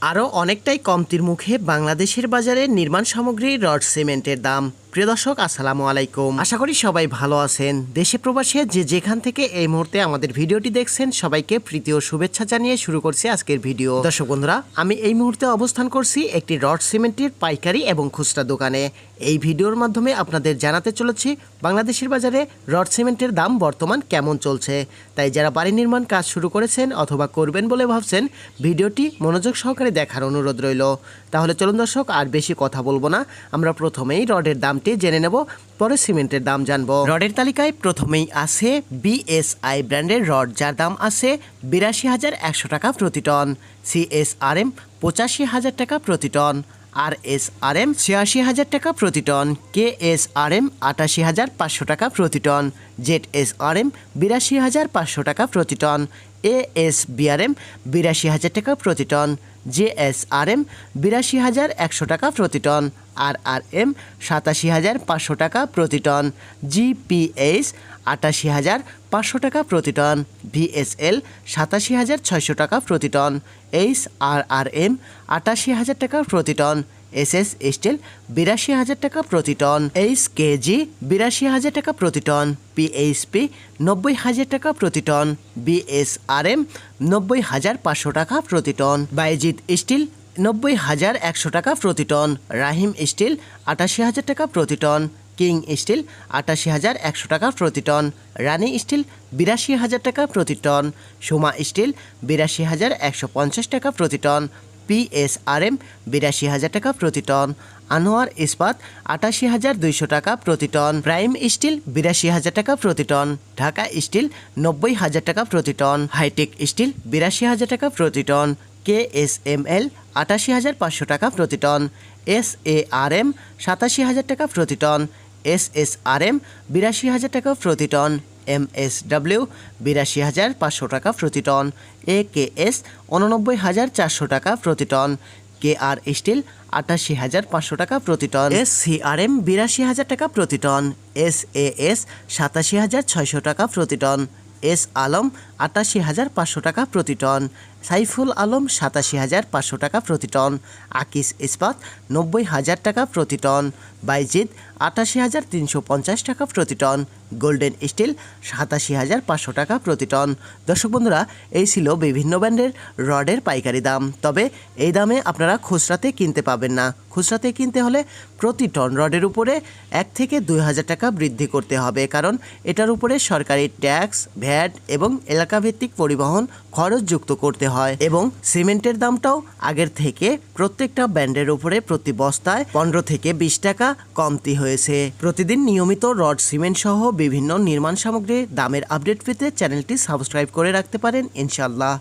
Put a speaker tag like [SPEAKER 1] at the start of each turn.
[SPEAKER 1] আরও অনেকটাই কমতির মুখে বাংলাদেশের বাজারে নির্মাণ সামগ্রী রড সিমেন্টের দাম। প্রিয় দর্শক, আসসালামু আলাইকুম। আশা করি সবাই ভালো আছেন। দেশে প্রবাসে যে যেখান থেকে এই মুহূর্তে আমাদের ভিডিওটি দেখছেন, সবাইকে প্রীতি ও শুভেচ্ছা জানিয়ে শুরু করছি আজকের ভিডিও। দর্শক বন্ধুরা, আমি এই মুহূর্তে অবস্থান করছি একটি রড সিমেন্টের পাইকারি এবং খুচরা দোকানে। এই ভিডিওর মাধ্যমে আপনাদের জানাতে চলেছি, বাংলাদেশের বাজারে রড সিমেন্টের দাম বর্তমান কেমন চলছে। তাই যারা বাড়ি নির্মাণ কাজ শুরু করেছেন অথবা করবেন বলে ভাবছেন, ভিডিওটি মনোযোগ সহকারে দেখার অনুরোধ রইল। তাহলে চলুন দর্শক, আর বেশি কথা বলব না। আমরা প্রথমেই রডের দামটি জেনে নেব, পরে সিমেন্টের দাম জানব। রডের তালিকায় প্রথমেই আছে বিএসআই ব্র্যান্ডের রড, যার দাম আছে বিরাশি হাজার একশো টাকা প্রতি টন। সিএসআরএম পঁচাশি হাজার টাকা প্রতি ton. R S R M ছিয়াশি হাজার টাকা প্রতি ton. K S R M আটাশি হাজার পাঁচশো টাকা প্রতি ton. Z S R M বিরাশি হাজার পাঁচশো টাকা প্রতি টন। এ এস বিআরএম বিরাশি হাজার টাকা প্রতি ton J S R M বিরাশি হাজার একশো টাকা প্রতি টন আর আর এম সাতাশি হাজার পাঁচশো টাকা প্রতি টন, জিপিএইচ আটাশি হাজার পাঁচশো টাকা প্রতি টন, ভিএসএল সাতাশি হাজার ছয়শো টাকা প্রতি ton H R R M আটাশি হাজার টাকা প্রতি টন এস এস স্টিল বিরাশি হাজার টাকা প্রতি টন। এইচ কেজি বিরাশি হাজার টাকা প্রতি টন। পিএইচপি নব্বই হাজার টাকা প্রতি টন। বিএসআরএম নব্বই হাজার পাঁচশো টাকা প্রতি টন। বাইজিৎ স্টিল নব্বই হাজার একশো টাকা প্রতি টন। রাহিম স্টিল আটাশি হাজার টাকা প্রতি টন। কিং স্টিল আটাশি হাজার একশো টাকা প্রতি টন। রানি স্টিল বিরাশি হাজার টাকা প্রতি টন। সোমা স্টিল বিরাশি হাজার একশো পঞ্চাশ টাকা প্রতি টন। পিএসআরএম বিরাশি হাজার টাকা প্রতি টন। আনোয়ার ইস্পাত আটাশি হাজার দুইশো টাকা প্রতি টন। প্রাইম স্টিল বিরাশি হাজার টাকা প্রতি টন। ঢাকা স্টিল নব্বই হাজার টাকা প্রতি টন। হাইটেক স্টিল বিরাশি হাজার টাকা প্রতি ton. K S M L আটাশি হাজার পাঁচশো টাকা প্রতি ton. S A R M সাতাশি হাজার টাকা প্রতি ton. S S R M বিরাশি হাজার টাকা প্রতি টন। এম এস ডাব্লিউ বিরাশি হাজার পাঁচশো টাকা প্রতি টন। এ কে এস উননব্বই হাজার চারশো টাকা প্রতি টন। কে আর স্টিল, আটাশি হাজার পাঁচশো টাকা প্রতি ton. S C R M বিরাশি হাজার টাকা প্রতি টন। এস এ এস সাতাশি হাজার ছয়শো টাকা প্রতি টন। এস আলম, আটাশি হাজার পাঁচশো টাকা প্রতি টন। সাইফুল আলম সাতাশি হাজার পাঁচশো টাকা প্রতি টন, আকিস ইস্পাত নব্বই হাজার টাকা প্রতি টন বাইজিদ আটাশি হাজার তিনশো পঞ্চাশ টাকা প্রতি টন, গোল্ডেন স্টিল সাতাশি হাজার পাঁচশো টাকা প্রতি টন। দর্শক বন্ধুরা, এই ছিল বিভিন্ন ব্র্যান্ডের রডের পাইকারি দাম। তবে এই দামে আপনারা খুচরাতে কিনতে পাবেন না। খুচরাতে কিনতে হলে প্রতি টন রডের উপরে এক থেকে দুই হাজার টাকা বৃদ্ধি করতে হবে। কারণ এটার উপরে সরকারি ট্যাক্স, ভ্যাট এবং এলাকাভিত্তিক পরিবহন খরচ যুক্ত করতে হয় এবং সিমেন্টের দামটাও আগের থেকে প্রত্যেকটা ব্যান্ডের উপরে প্রতি বস্তায় পনেরো থেকে বিশ টাকা কমতি হয়েছে। প্রতিদিন নিয়মিত রড, সিমেন্ট সহ বিভিন্ন নির্মাণ সামগ্রীর দামের আপডেট পেতে চ্যানেলটি সাবস্ক্রাইব করে রাখতে পারেন ইনশাল্লাহ